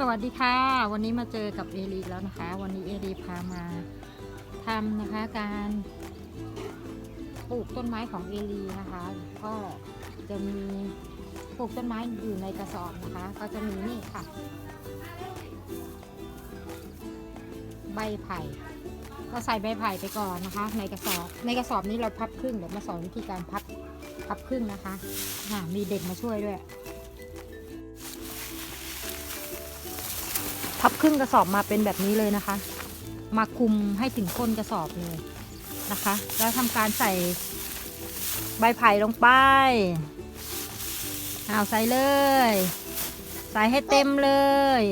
สวัสดีค่ะ วันนี้มาเจอกับเอลีแล้วนะคะ วันนี้เอลีพามาทำนะคะการปลูกต้นไม้ของเอลีนะคะ ก็จะมีปลูกต้นไม้อยู่ในกระสอบนะคะ ก็จะมีนี่ค่ะ ใบไผ่ก็ใส่ใบไผ่ไปก่อนนะคะ ในกระสอบ ในกระสอบนี้เราพับครึ่งเดี๋ยวมาสอนวิธีการพับพับครึ่งนะคะมีเด็กมาช่วยด้วย พับครึ่งกระสอบมาเป็นแบบนี้เลยนะคะ มาคุมให้ถึงก้นกระสอบเลยนะคะ แล้วทำการใส่ใบไผ่ลงไปเอาใส่เลย ใส่ให้เต็มเลย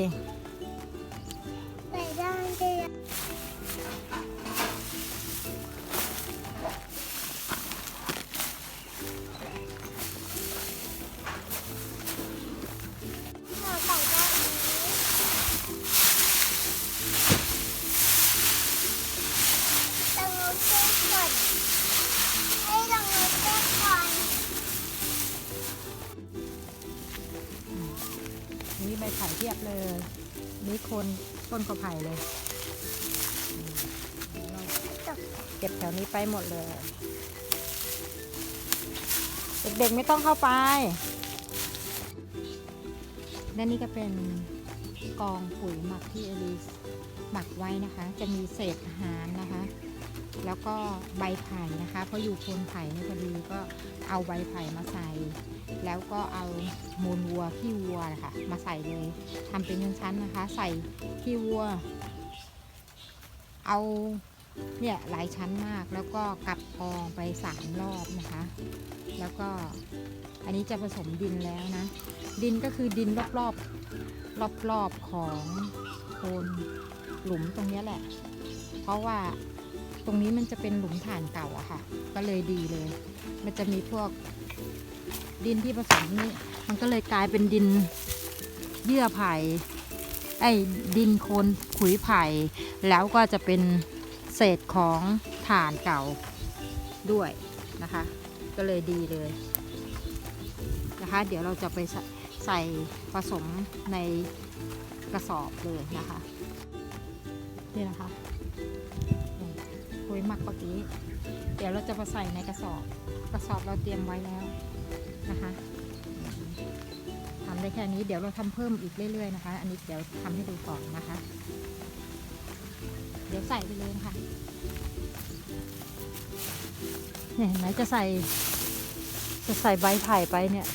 นี่ใบไผ่เทียบเลย นี่คนต้นกระไผ่เลยเราเก็บแถวนี้ไปหมดเลย เด็กๆไม่ต้องเข้าไปและนี่ก็เป็นกองปุ๋ยหมักที่เอลิส หมักไว้นะคะ จะมีเศษอาหารนะคะ แล้วก็ใบไผ่นะคะเพราะอยู่โคนไผ่นี่พอดีก็เอาใบไผ่มาใส่ แล้วก็เอามูลวัวขี้วัวนะคะมาใส่เลยทำเป็นชั้นๆนะคะ ใส่ขี้วัว เอาเนี่ยหลายชั้นมากแล้วก็กลับกองไปสามรอบนะคะ แล้วก็อันนี้จะผสมดินแล้วนะ ดินก็คือดินรอบๆรอบๆของโคน หลุมตรงนี้แหละ เพราะว่าตรงนี้มันจะเป็นหลุมฐานเก่าอะค่ะ ก็เลยดีเลย มันจะมีพวกดินที่ผสมนี่มันก็เลยกลายเป็นดินเยื่อไผ่ไอ้ดินโคนขุยไผ่ แล้วก็จะเป็นเศษของถ่านเก่าด้วยนะคะ ก็เลยดีเลยนะคะ เดี๋ยวเราจะไปใส่ผสมในกระสอบเลยนะคะ นี่นะคะนี่คุยหมักเมื่อกี้ เดี๋ยวเราจะมาใส่ในกระสอบ กระสอบเราเตรียมไว้แล้วนะคะทำได้แค่นี้ เดี๋ยวเราทำเพิ่มอีกเรื่อยๆนะคะ อันนี้เดี๋ยวทำให้ดูก่อนนะคะ เดี๋ยวใส่ไปเลยค่ะเนี่ยเห็นไหมจะใส่ จะใส่ใบไผ่ไปเนี่ย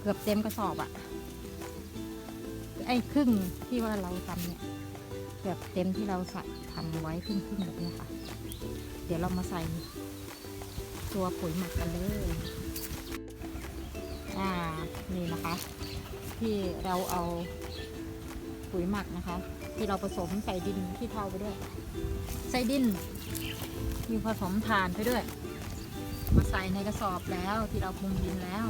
เกือบเต็มกระสอบอะไอ้ครึ่งที่ว่าเราทำเนี่ย เกือบเต็มที่เราใส่ทำไว้ครึ่งๆแบบนี้ค่ะ เดี๋ยวเรามาใส่ตัวปุ๋ยหมักกันเลย อ่า นี่นะคะ ที่เราเอาปุ๋ยหมักนะคะ ที่เราผสมใส่ดินที่เทาไปด้วย ใส่ดิน มีผสมถ่านไปด้วย มาใส่ในกระสอบแล้วที่เราคุมดินแล้ว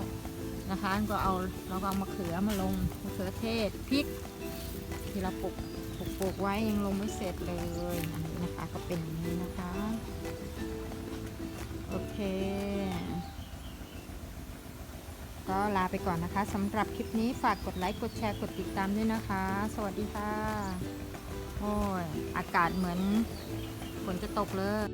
นะคะ ก็เอาเราก็เอามะเขือมาลงมะเขือเทศพริกที่เราปลูก ลูกไว้ยังลงไม่เสร็จเลยอันนี้นะคะก็เป็นอย่างนี้นะคะ โอเค ก็ลาไปก่อนนะคะสำหรับคลิปนี้ฝากกดไลค์กดแชร์กดติดตามด้วยนะคะ สวัสดีค่ะ โอ้ย อากาศเหมือนฝนจะตกเลย